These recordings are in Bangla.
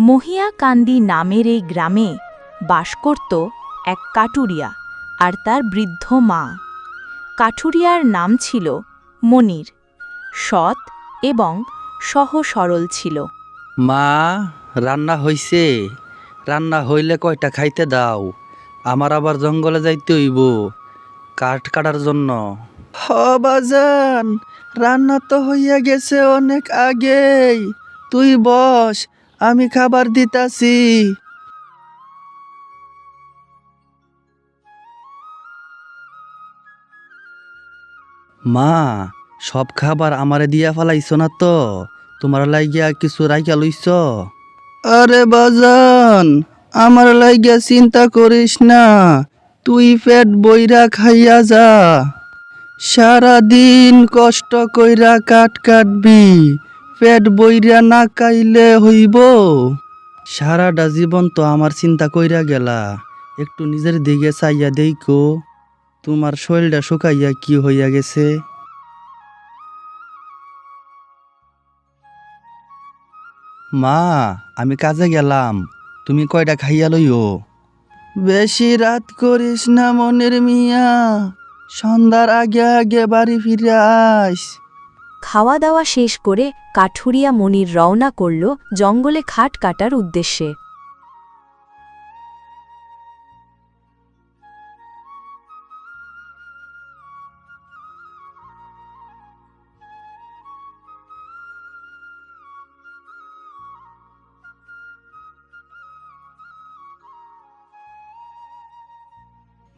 মহিয়াকান্দি নামের এই গ্রামে বাস করত এক কাটুরিয়া আর তার বৃদ্ধ মা। কাঠুরিয়ার নাম ছিল মনির সৎ এবং সহ সরল ছিল। মা রান্না হইছে। রান্না হইলে কয়টা খাইতে দাও? আমার আবার জঙ্গলে যাইতে হইব। কাঠ কাটার জন্য। হ বাজান রান্না তো হইয়া গেছে অনেক আগেই। তুই বস আমি খাবার দিতাছি। মা, সব খাবার আমারে দিয়া ফেলাইছ না তো? তোমার লাগিয়া কিছু রাইখা লইছ? আরে বাজান, আমার লাগিয়া চিন্তা করিস না। তুই পেট বইরা খাইয়া যা। সারা দিন কষ্ট কইরা কাট কাটবি। পেট বইরা না খাইলে হইব। সারাটা জীবন তো আমার চিন্তা কইরা গেলা। একটু নিজের দিকে চাইয়া দেইকো তোমার শরীরটা শুকাইয়া কি হইয়া গেছে। মা, আমি কাজে গেলাম, তুমি কয়টা খাইয়া লইও? বেশি রাত করিস না মনের মিয়া, সন্ধ্যার আগে আগে বাড়ি ফিরে আস খাওয়া দাওয়া শেষ করে কাঠুরিয়া মনির রওনা করল জঙ্গলে খাট কাটার উদ্দেশ্যে।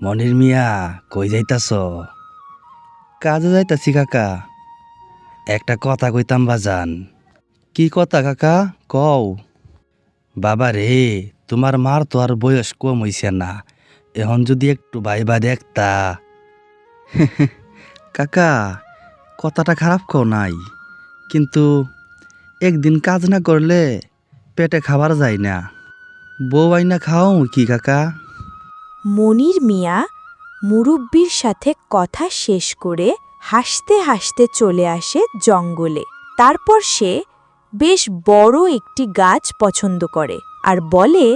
মনির মিয়া, কই যাইতাছ? কাজে যাইতাছি কাকা। একটা কথা কইতাম, বাজান। কি কথা, কাকা? কও। বাবা রে, তোমার মার তো আর বয়স কম হইছে না। এখন যদি একটু ভাইবা দেখতা। কাকা, কথাটা খারাপ কও নাই। কিন্তু একদিন কাজ না করলে পেটে খাবার যায় না। বউ আইনা খাও কি, কাকা? মনির মিয়া মুরব্বির সাথে কথা শেষ করে হাসতে হাসতে চলে আসে জঙ্গলে। তারপর সে বেশ বড় একটি গাছ পছন্দ করে আর বলে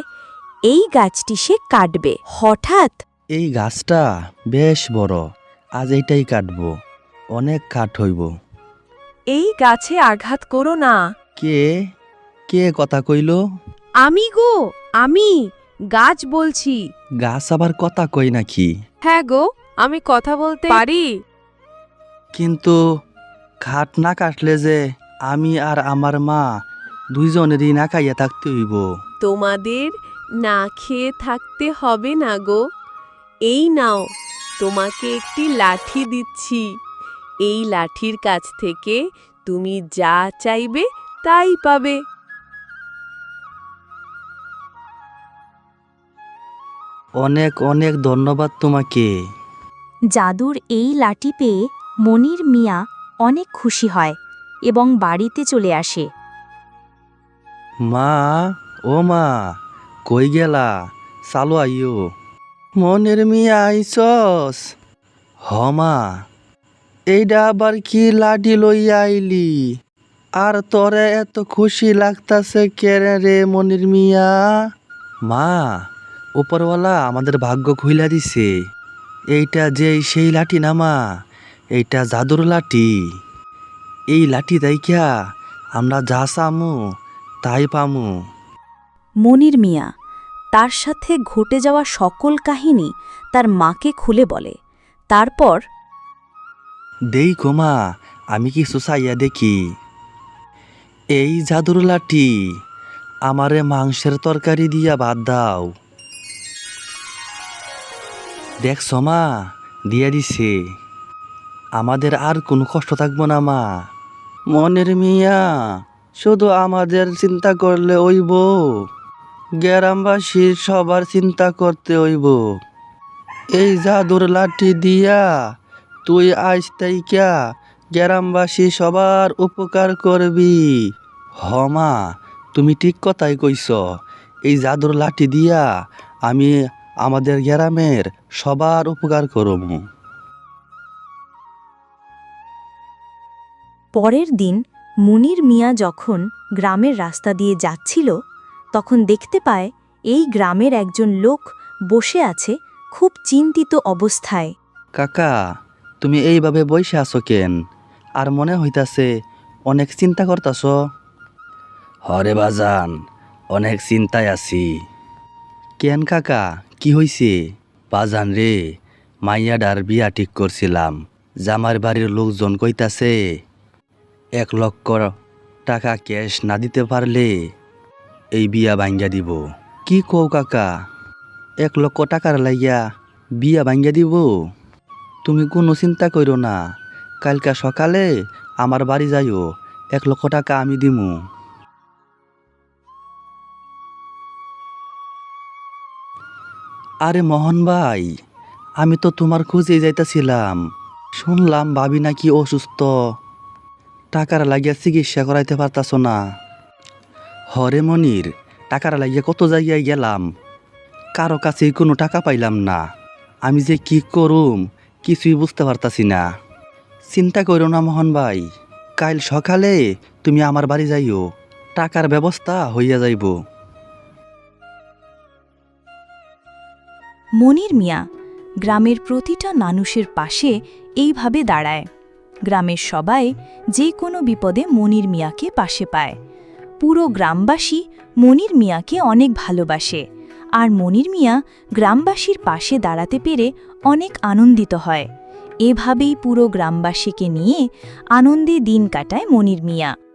এই গাছটি সে কাটবে। হঠাৎ এই গাছটা বেশ বড় আজ এইটাই কাটবো অনেক কাঠ হইব। এই গাছে আঘাত করো না। কে? কে কথা কইল? আমি গো আমি গাছ বলছি। গাছ আবার কথা কই নাকি? হ্যাঁ গো আমি কথা বলতে পারি? কিন্তু খাট না কাটলে যে আমি আর আমার মা দুইজনেরই না খাইয়া থাকতে হইব। তোমাদের না খেয়ে থাকতে হবে না গো। এই নাও তোমাকে একটি লাঠি দিচ্ছি। এই লাঠির কাছ থেকে তুমি যা চাইবে তাই পাবে। অনেক অনেক ধন্যবাদ তোমাকে। জাদুর এই লাঠি পেয়ে মনির মিয়া অনেক খুশি হয় এবং বাড়িতে চলে আসে। মা, ও মা, কই গেলা? চালো আইও মনের মিয়া আইসস হ মা। এইটা আবার কি লাডি লইয়া আইলি? আর তোরে এত খুশি লাগতাছে কেরে রে মনির মিয়া? মা, উপরওয়ালা আমাদের ভাগ্য খুইলা দিছে। এইটা যে সেই লাঠি না মা। এইটা জাদুর লাঠি। এই লাঠি দেখিয়া আমরা যা চামু তাই পামু। মনির মিয়া তার সাথে ঘটে যাওয়া সকল কাহিনী তার মাকে খুলে বলে। তারপর দেই কোমা আমি কি সুসাইয়া দেখি। এই জাদুর লাঠি আমারে মাংসের তরকারি দিয়া বাদ দাও। দেখ মা দিয়া দিছে। আমাদের আর কোনো কষ্ট থাকব না, মা। মনের মিয়া, শুধু আমাদের চিন্তা করলে হইব। গ্রামবাসীর সবার চিন্তা করতে হইব। এই জাদুর লাঠি দিয়া তুই আজ তাইকা গ্রামবাসী সবার উপকার করবি। হমা তুমি ঠিক কথাই কইছ। এই জাদুর লাঠি দিয়া আমি আমাদের গ্রামের সবার উপকার করব। পরের দিন মুনির মিয়া যখন গ্রামের রাস্তা দিয়ে যাচ্ছিল তখন দেখতে পায় এই গ্রামের একজন লোক বসে আছে খুব চিন্তিত অবস্থায়। কাকা তুমি এইভাবে বইসে আছো কেন? আর মনে হইতাছে অনেক চিন্তা করতাছ। হরে বাজান অনেক চিন্তায় আছি। কেন কাকা কি হইছে? বাজান রে মাইয়া ডার বিয়া ঠিক করছিলাম জামার বাড়ির লোকজন কইতাছে এক লক্ষ টাকা ক্যাশ না দিতে পারলে এই বিয়া ভাঙ্গা দিব। কি কও কাকা? এক লক্ষ টাকার লাইয়া বিয়া ভাঙ্গা দিব? তুমি কোনো চিন্তা করো না। কালকা সকালে আমার বাড়ি যাইও, এক লক্ষ টাকা আমি দিমু। আরে মোহন ভাই, আমি তো তোমার খুঁজে যাইতেছিলাম। শুনলাম ভাবি নাকি অসুস্থ। টাকার লাগিয়া চিকিৎসা করাইতে পারতাছ না। হরে মনির, টাকার লাগিয়া কত জায়গায় গেলাম। কারও কাছে কোনো টাকা পাইলাম না। আমি যে কি করুম, কিছুই বুঝতে পারতাছি না। চিন্তা করো না মোহন ভাই, কাল সকালে তুমি আমার বাড়ি যাইও, টাকার ব্যবস্থা হইয়া যাইব। মনির মিয়া, গ্রামের প্রতিটা মানুষের পাশে এইভাবে দাঁড়ায়। গ্রামের সবাই যে কোনো বিপদে মনির মিয়াকে পাশে পায়। পুরো গ্রামবাসী মনির মিয়াকে অনেক ভালোবাসে আর মনির মিয়া গ্রামবাসীর পাশে দাঁড়াতে পেরে অনেক আনন্দিত হয়। এভাবেই পুরো গ্রামবাসীকে নিয়ে আনন্দে দিন কাটায় মনির মিয়া।